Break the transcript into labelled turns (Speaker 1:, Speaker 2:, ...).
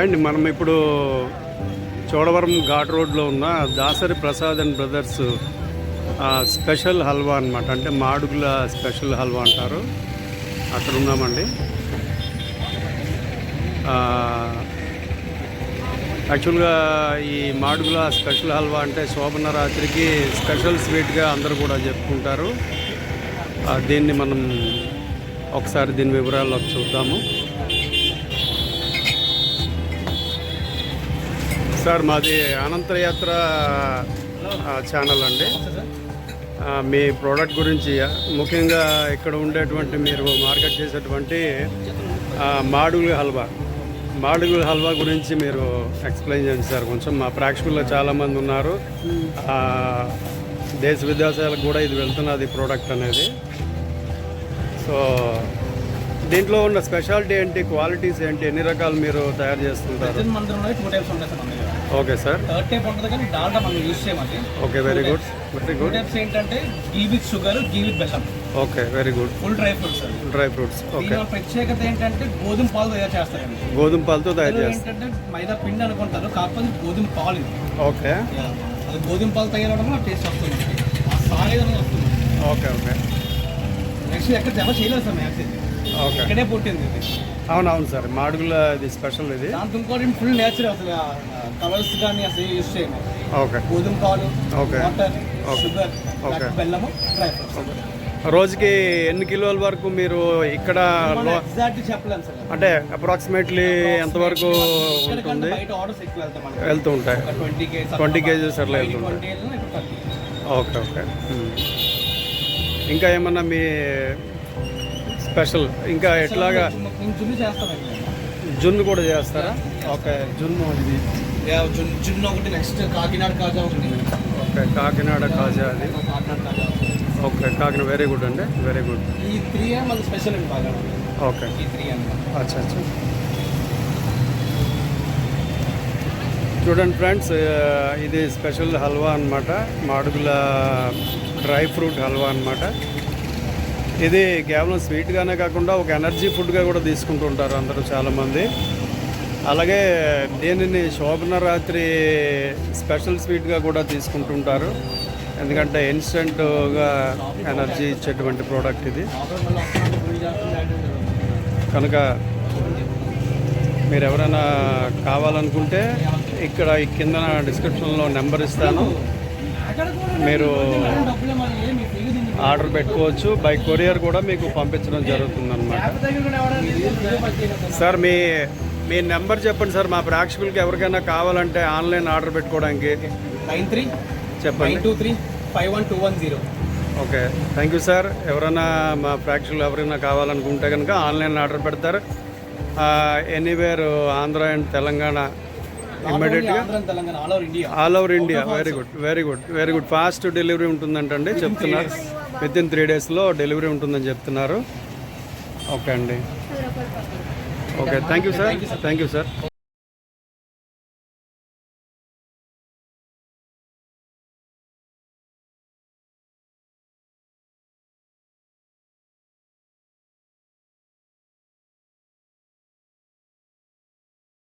Speaker 1: అండి మనం ఇప్పుడు చోడవరం ఘాట్ రోడ్లో ఉన్న Dasari Prasad and brothers special halwa అనమాట అంటే మాడుగుల స్పెషల్ హల్వా అంటారు. అక్కడ ఉన్నామండి. యాక్చువల్గా ఈ మాడుగుల స్పెషల్ హల్వా అంటే శోభన రాత్రికి స్పెషల్ స్వీట్గా అందరూ కూడా చెప్పుకుంటారు. దీన్ని మనం ఒకసారి దీని వివరాల్లో చూద్దాము. సార్ మాది అనంతయాత్ర ఛానల్ అండి. మీ ప్రోడక్ట్ గురించి ముఖ్యంగా ఇక్కడ ఉండేటువంటి మీరు మార్కెట్ చేసేటువంటి మాడుగుల హల్వా. మాడుగుల హల్వా గురించి మీరు ఎక్స్ప్లెయిన్ చేయండి సార్ కొంచెం. మా ప్రేక్షకుల్లో చాలామంది ఉన్నారు. దేశ విదేశాలకు కూడా ఇది వెళ్తున్నది ప్రోడక్ట్ అనేది. సో దీంట్లో ఉన్న స్పెషాలిటీ ఏంటి? క్వాలిటీస్ ఏంటి? ఎన్ని రకాలు మీరు తయారు చేస్తుంటారు?
Speaker 2: టూ టైప్స్ ఉంటాయి సార్ మన దగ్గర
Speaker 1: ఓకే సార్.
Speaker 2: థర్డ్ టైప్ ఉంటుంది కానీ డాల్డా మనం యూజ్ చేయమండి.
Speaker 1: Okay very good very good
Speaker 2: types ఏంటంటే ghee with sugar ghee with బెల్లం
Speaker 1: okay very good
Speaker 2: full dry fruits అది
Speaker 1: డ్రై ఫ్రూట్స్ ఓకే
Speaker 2: ప్రత్యేకత ఏంటంటే గోధుమ పాలు తయారు చేస్తారండి.
Speaker 1: గోధుమ పాలతో తయారు చేస్తారు.
Speaker 2: ఏంటంటే మైదా పిండి అనుకుంటారు కాకపోతే గోధుమ పాలు
Speaker 1: ఓకే.
Speaker 2: అది గోధుమ పాలు తయారవడం టేస్ట్ వస్తుంది. ఆ వస్తుంది.
Speaker 1: Okay okay.
Speaker 2: నెక్స్ట్ ఎక్కడ జమ చేయలేదు సార్ మ్యాక్స్ ఇది
Speaker 1: ఓకే
Speaker 2: ఇక్కడే పుట్టింది ఇది.
Speaker 1: అవును అవును సార్ మాడుగుల ఇది స్పెషల్ ఇది.
Speaker 2: దాంతో ఇంకోటి ఫుల్ నేచురల్ అసలు కలర్స్ కానీ అసలు యూజ్ చేయము
Speaker 1: ఓకే.
Speaker 2: గోధుమ పాలు. వాటర్. Sugar
Speaker 1: Okay.
Speaker 2: బెల్లము డ్రై ఫ్రూట్స్.
Speaker 1: రోజుకి ఎన్ని కిలోల వరకు మీరు ఇక్కడ అంటే అప్రాక్సిమేట్లీ ఎంతవరకు ఉంటుంది?
Speaker 2: వెళ్తాం
Speaker 1: వెళ్తూ ఉంటాయి.
Speaker 2: ట్వంటీ కేజీస్
Speaker 1: 20 kgs అట్లా వెళ్తుంటాయి.
Speaker 2: ఇప్పుడు థర్టీ.
Speaker 1: Okay okay. ఇంకా ఏమన్నా మీ స్పెషల్. ఇంకా ఎట్లాగా?
Speaker 2: జున్ను
Speaker 1: కూడా చేస్తారా? ఓకే. జున్ను ఇది
Speaker 2: జున్ను ఒకటి నెక్స్ట్ కాకినాడ కాజా ఒకటి.
Speaker 1: ఓకే కాకినాడ కాజా అది. ఓకే కాకినాడ వెరీ గుడ్ అండి. వెరీ గుడ్
Speaker 2: ఈ త్రీ మన స్పెషల్ అండి బాగా
Speaker 1: ఓకే.
Speaker 2: ఈ త్రీ
Speaker 1: అచ్చా అచ్చా. చూడండి ఫ్రెండ్స్ ఇది స్పెషల్ హల్వా అన్నమాట. మాడుగుల డ్రై ఫ్రూట్ హల్వా అన్నమాట. ఇది కేవలం స్వీట్గానే కాకుండా ఒక ఎనర్జీ ఫుడ్గా కూడా తీసుకుంటూ ఉంటారు అందరూ చాలామంది. అలాగే దీనిని శోభన రాత్రి స్పెషల్ స్వీట్గా కూడా తీసుకుంటుంటారు. ఎందుకంటే ఇన్స్టెంట్గా ఎనర్జీ ఇచ్చేటువంటి ప్రోడక్ట్ ఇది. కనుక మీరు ఎవరైనా కావాలనుకుంటే ఇక్కడ ఈ కింద డిస్క్రిప్షన్లో నెంబర్ ఇస్తాను. మీరు ఆర్డర్ పెట్టుకోవచ్చు. బై కొరియర్ కూడా మీకు పంపించడం
Speaker 2: వీడియో పట్టిన సార్.
Speaker 1: మీ మీ నెంబర్ చెప్పండి సార్. మా ప్రేక్షకులకి ఎవరికైనా కావాలంటే ఆన్లైన్ ఆర్డర్ పెట్టుకోవడానికి.
Speaker 2: నైన్ త్రీ
Speaker 1: చెప్పండి.
Speaker 2: Two three five one two one zero.
Speaker 1: Okay. Thank you sir ఎవరైనా మా ప్రేక్షకులు ఎవరైనా కావాలనుకుంటే కనుక ఆన్లైన్ ఆర్డర్ పెడతారు. ఎనీవేర్ ఆంధ్ర అండ్ తెలంగాణ ఇమ్మీడియట్గా
Speaker 2: Andhra Telangana all over India
Speaker 1: all over India very good very good very good fast delivery ఉంటుందంటండి చెప్తున్నారు. Within three డేస్లో డెలివరీ ఉంటుందని చెప్తున్నారు. ఓకే అండి. Okay thank you sir thank you sir